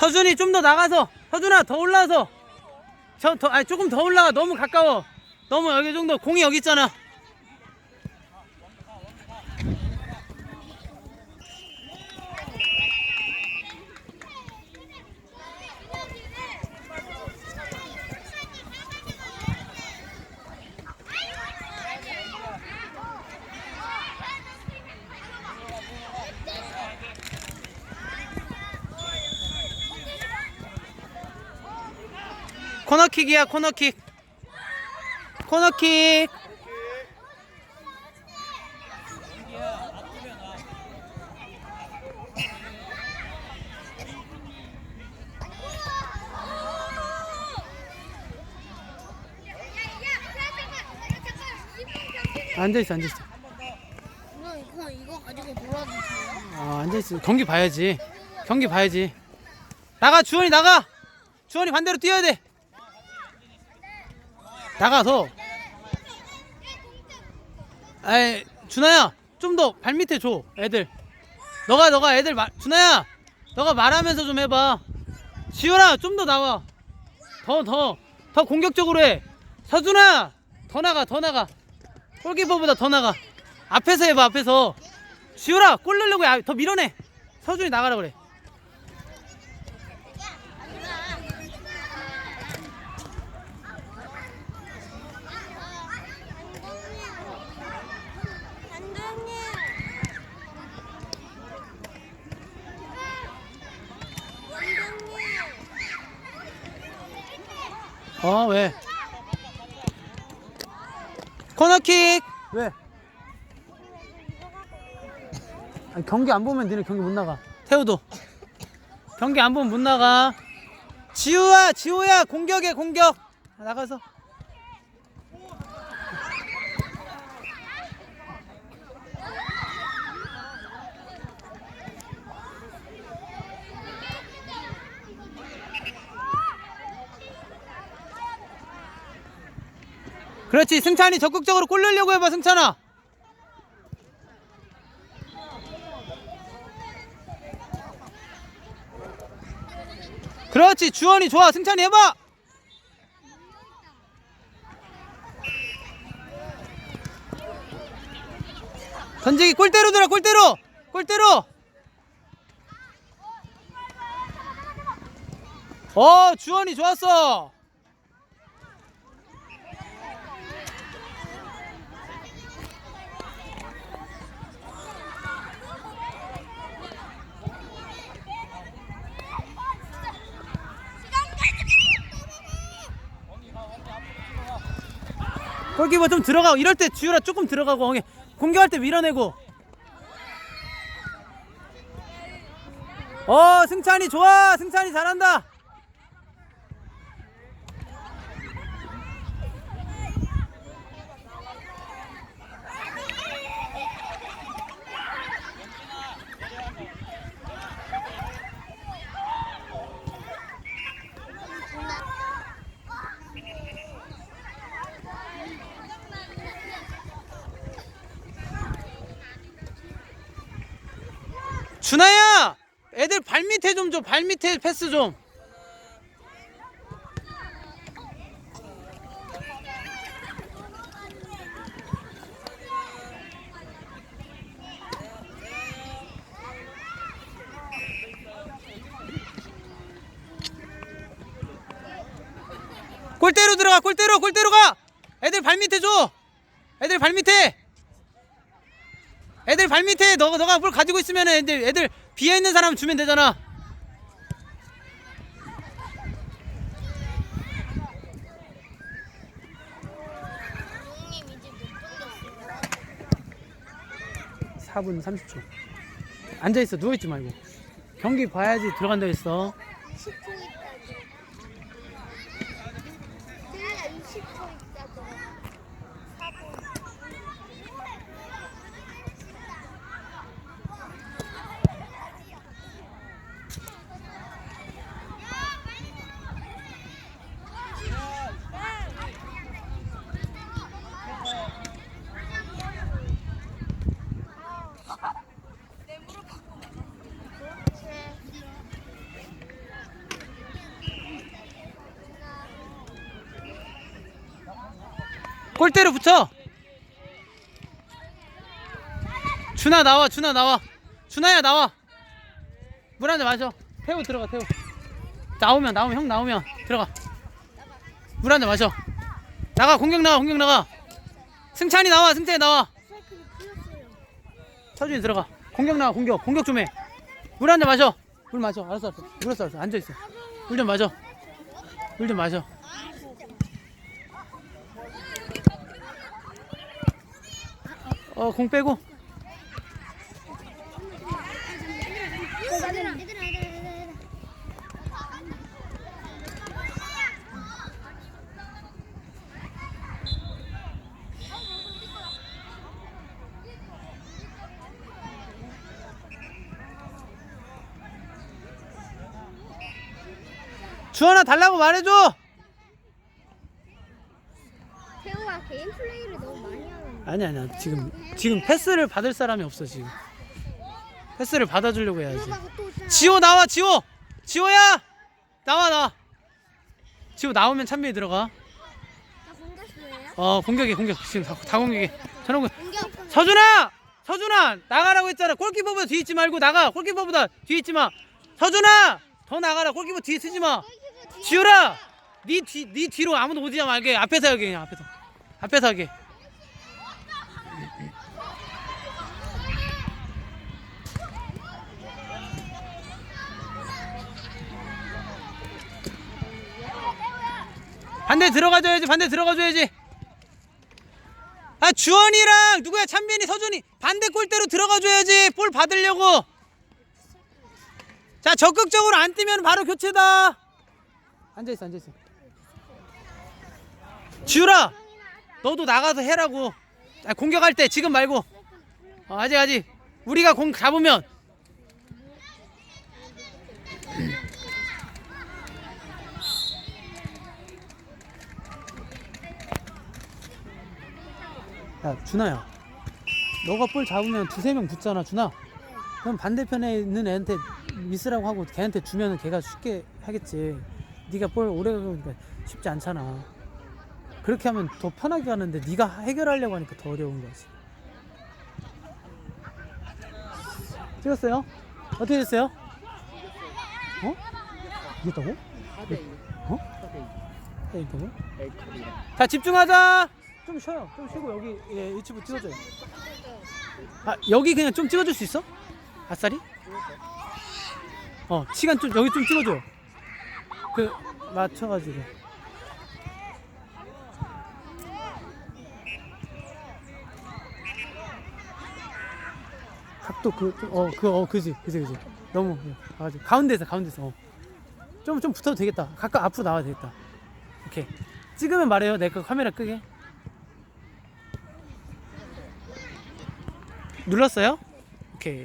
서준이 좀 더 나가서 서준아 더 올라와서. 저 더 아니 조금 더 올라가 너무 가까워. 너무 여기 정도 공이 여기 있잖아 코너킥이야 코너킥. 코너킥. 앉아있어 앉아있어. 이거 이거 이거 가지고 놀아주세요. 어, 앉아있어. 경기 봐야지. 경기 봐야지. 나가 주원이 나가. 주원이 반대로 뛰어야 돼 나가서. 아이 준아야 좀 더 발밑에 줘 애들. 너가 너가 애들 말 준아야 너가 말하면서 좀 해봐. 지훈아 좀 더 나와. 더 더 더 공격적으로 해. 서준아 더 나가 더 나가. 골키퍼보다 더 나가. 앞에서 해봐 앞에서. 지훈아 골 넣으려고 야, 더 밀어내. 서준이 나가라 그래 어 왜? 코너킥! 왜? 아니, 경기 안 보면 니네 경기 못 나가. 태우도. 경기 안 보면 못 나가. 지우야 지우야 공격해 공격. 나가서 그렇지 승찬이 적극적으로 골 넣으려고 해봐 승찬아. 그렇지 주원이 좋아 승찬이 해봐. 던지기 골대로 들어 골대로 골대로. 어 주원이 좋았어 골키퍼 좀 들어가고 이럴 때 지우라 조금 들어가고 공격할 때 밀어내고. 어 승찬이 좋아! 승찬이 잘한다 준아야 애들 발밑에 좀 줘 발밑에 패스 좀. 골대로 들어가 골대로 골대로 가! 애들 발밑에 줘! 애들 발밑에 애들 발밑에 너가 너가 뭘 가지고 있으면 애들 애들 비어 있는 사람 주면 되잖아. 형님 이제 몇 4분 30초. 앉아 있어 누워 있지 말고. 경기 봐야지 들어간다 했어. 10초 골대로 붙여. 준아 나와 준아 나와. 준아야 나와. 물 한 잔 마셔. 태우 들어가 태우. 나오면 나오면 형 나오면 들어가. 물 한 잔 마셔. 나가 공격 나가 공격 나가. 승찬이 나와 승찬이 나와. 서준이 들어가. 공격 나가 공격. 공격 좀 해. 물 한 잔 마셔. 물 마셔. 알았어 알았어. 물었어 알았어 앉아있어. 물 좀 마셔. 물 좀 마셔 어 공 빼고. 주원아 달라고 말해줘 태우가 많이 하는. 아니 아니야 지금 지금 패스를 받을 사람이 없어 지금. 패스를 받아주려고 해야지. 지호 나와 지호! 지호야! 나와 나와. 지호 나오면 찬민이 들어가. 나? 어 공격해 공격. 지금 다, 다 공격해. 공격. 서준아! 서준아! 나가라고 했잖아. 골키퍼보다 뒤에 있지 말고 나가. 골키퍼보다 뒤에 있지 마. 서준아! 더 나가라. 골키퍼 뒤에 쓰지 마. 지호라! 네 뒤 네 뒤로 아무도 오지 말게. 앞에서 하게 그냥 앞에서. 앞에서 하게 반대 들어가줘야지 반대 들어가줘야지. 아 주원이랑 누구야? 찬빈이 서준이 반대 골대로 들어가줘야지. 볼 받으려고. 자 적극적으로 안 뛰면 바로 교체다. 앉아있어 앉아있어. 지우라 너도 나가서 해라고. 아, 공격할 때 지금 말고. 어, 아직 아직. 우리가 공 잡으면 야 준아야 너가 볼 잡으면 두세 명 붙잖아 준아 그럼 반대편에 있는 애한테 미스라고 하고 걔한테 주면은 걔가 쉽게 하겠지 네가 볼 오래 가니까 쉽지 않잖아 그렇게 하면 더 편하게 가는데 네가 해결하려고 하니까 더 어려운 거지 찍었어요? 어떻게 됐어요? 어? 이겼다고? 어? 네, 이겼다고? 자 집중하자 좀 쉬어요. 좀 쉬고 여기 예, 유튜브 찍어줘요. 아 여기 그냥 좀 찍어줄 수 있어? 아싸리? 어 시간 좀 여기 좀 찍어줘. 그 맞춰가지고. 각도 그어그어 그지 그지 그지. 너무 가가지고 가운데서 가운데서 어. 좀좀 붙어도 되겠다. 가까 앞으로 나와도 되겠다. 오케이. 찍으면 말해요. 내가 카메라 끄게 눌렀어요? 오케이